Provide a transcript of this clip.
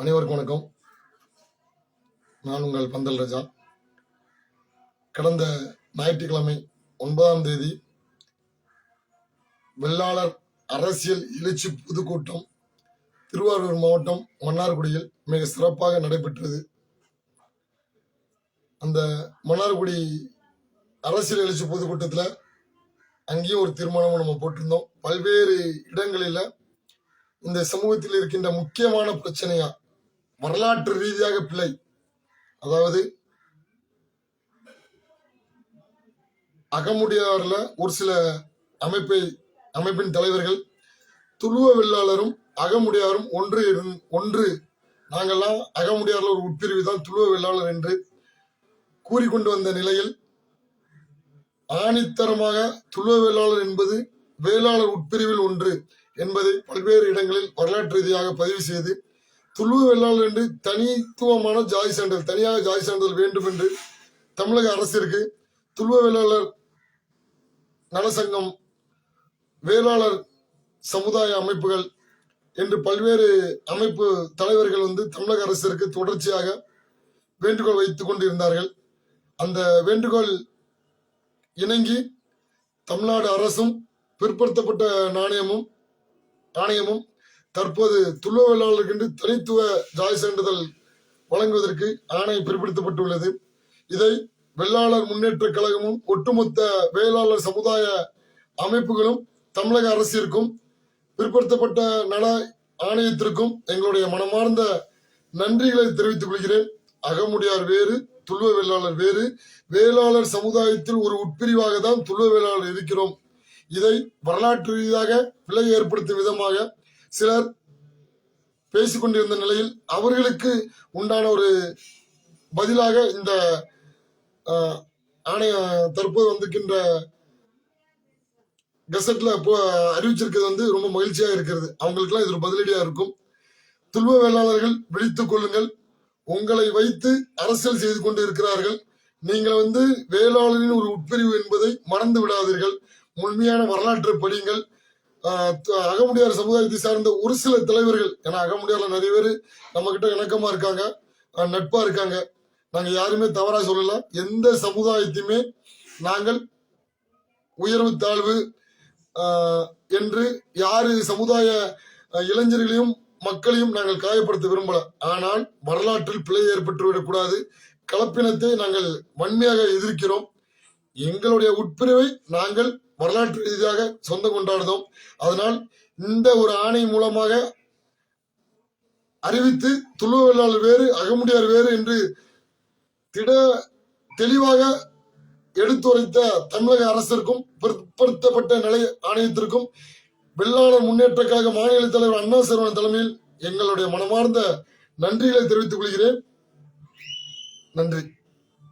அனைவருக்கும் வணக்கம். நான் உங்கள் பந்தல் ரஜா. கடந்த ஞாயிற்றுக்கிழமை ஒன்பதாம் தேதி வெள்ளாளர் அரசியல் எழுச்சி பொதுக்கூட்டம் திருவாரூர் மாவட்டம் மன்னார்குடியில் மிக சிறப்பாக நடைபெற்றது. அந்த மன்னார்குடி அரசியல் எழுச்சி பொதுக்கூட்டத்தில் அங்கேயும் ஒரு தீர்மானம் நம்ம போட்டிருந்தோம். பல்வேறு இடங்களில் இந்த சமூகத்தில் இருக்கின்ற முக்கியமான பிரச்சனையா வரலாற்று ரீதியாக பிழை. அதாவது அகமுடையாரில் ஒரு சில அமைப்பை அமைப்பின் தலைவர்கள் துளுவ வெள்ளாளரும் அகமுடையாரும் ஒன்று இருந்- ஒன்று. நாங்கள்லாம் அகமுடியாறுல ஒரு உட்பிரிவு தான் துளுவ வெள்ளாளர் என்று கூறிக்கொண்டு வந்த நிலையில் ஆணித்தரமாக துளுவ வேளாளர் என்பது வேளாளர் உட்பிரிவில் ஒன்று என்பதை பல்வேறு இடங்களில் வரலாற்று ரீதியாக பதிவு செய்து துளு வேளாளர் என்று தனித்துவமான ஜாய் சான்றிதழ் தனியாக ஜாய் சான்றிதழ் வேண்டும் என்று தமிழக அரசிற்கு துளுவ வேளாளர் நலசங்கம் வேளாளர் சமுதாய அமைப்புகள் என்று பல்வேறு அமைப்பு தலைவர்கள் வந்து தமிழக அரசிற்கு தொடர்ச்சியாக வேண்டுகோள் வைத்துக் கொண்டிருந்தார்கள். அந்த வேண்டுகோள் இணங்கி தமிழ்நாடு அரசும் பிற்படுத்தப்பட்ட நாணயமும் ஆணையமும் தற்போது துளுவ தனித்துவ ஜாய் சான்றிதழ் வழங்குவதற்கு ஆணை பிற்படுத்தப்பட்டுள்ளது. இதை வெள்ளாளர் முன்னேற்ற கழகமும் ஒட்டுமொத்த வேளாளர் சமுதாய அமைப்புகளும் தமிழக அரசிற்கும் பிற்படுத்தப்பட்ட நல ஆணையத்திற்கும் எங்களுடைய மனமார்ந்த நன்றிகளை தெரிவித்துக் கொள்கிறேன். அகமுடியார் வேறு துள்ளுவ வேளாளர் வேறு. வேளாளர் சமுதாயத்தில் ஒரு உட்பிரிவாக தான் துள்ளுவ வேளாளர் இருக்கிறோம். இதை வரலாற்று ரீதியாக பிழை ஏற்படுத்தும் விதமாக சிலர் பேசிக்கொண்டிருந்த நிலையில் அவர்களுக்கு உண்டான ஒரு பதிலாக இந்த ஆணைய தற்போது வந்திருக்கின்ற கெசட்ல அறிவிச்சிருக்கிறது வந்து ரொம்ப மகிழ்ச்சியா இருக்கிறது. அவங்களுக்குலாம் இது ஒரு பதிலடியா இருக்கும். துல்வ வேளாளர்கள் விழித்துக் கொள்ளுங்கள். உங்களை வைத்து அரசியல் செய்து கொண்டு இருக்கிறார்கள். நீங்கள் வந்து வேளாளரின் ஒரு உட்பிரிவு என்பதை மறந்து விடாதீர்கள். முழுமையான வரலாற்றை படியுங்கள். அகமுடியார் சமுதாயத்தை சார்ந்த ஒரு சில தலைவர்கள் ஏன்னா அகமுடியார்ல நிறைய பேர் நம்ம கிட்ட இணக்கமா இருக்காங்க நட்பா இருக்காங்க. நாங்க யாருமே தவறா சொல்லலாம் எந்த சமுதாயத்தையுமே நாங்கள் உயர்வு தாழ்வு என்று யாரு சமுதாய இளைஞர்களையும் மக்களையும் நாங்கள் காயப்படுத்த விரும்பல. ஆனால் வரலாற்றில் பிழை ஏற்பட்டுவிடக் கூடாது. கலப்பினத்தை நாங்கள் வன்மையாக எதிர்க்கிறோம். எங்களுடைய உட்பிரிவை நாங்கள் வரலாற்று ரீதியாக சொந்தம் கொண்டாடுதோம். அதனால் இந்த ஒரு ஆணை மூலமாக அறிவித்து துளுவலாளர் வேறு அகமுடியார் வேறு என்று திட தெளிவாக எடுத்துரைத்த தமிழக அரசிற்கும் பிற்படுத்தப்பட்ட நிலை ஆணையத்திற்கும் வெள்ளாளர் முன்னேற்றக்காக மாநில தலைவர் அண்ணா சரவணன் தலைமையில் எங்களுடைய மனமார்ந்த நன்றிகளை தெரிவித்துக் கொள்கிறேன். நன்றி.